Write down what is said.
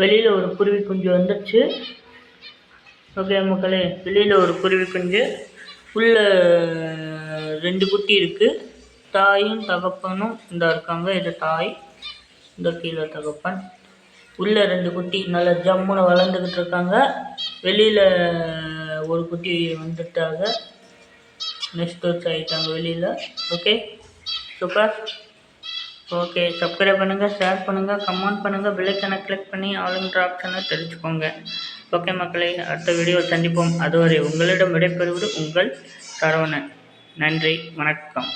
வெளியில் ஒரு குருவி குஞ்சு வந்துடுச்சு ஓகே மக்களே வெளியில் ஒரு குருவி குஞ்சு. உள்ள ரெண்டு குட்டி இருக்குது தாயும் தகப்பனும் இந்த இருக்காங்க. இது தாய் இந்த கீழே தகப்பன். உள்ளே ரெண்டு குட்டி நல்லா ஜம்முன்னு வளர்ந்துக்கிட்டு இருக்காங்க. வெளியில் ஒரு குட்டி வந்துட்டாங்க. நெக்ஸ்ட் வச்சு ஆகிட்டாங்க வெளியில். Okay super. ஓகே சப்ஸ்கிரைப் பண்ணுங்கள் ஷேர் பண்ணுங்கள் கமெண்ட் பண்ணுங்கள் பில்லைக்கனை கிளிக் பண்ணி ஆளுங்கிற ஆப்ஷனை தெரிஞ்சுக்கோங்க. ஓகே மக்களை அடுத்த வீடியோ சந்திப்போம். அதுவரை உங்களிடம் விடைபெறுவது உங்கள் சரவணன். நன்றி வணக்கம்.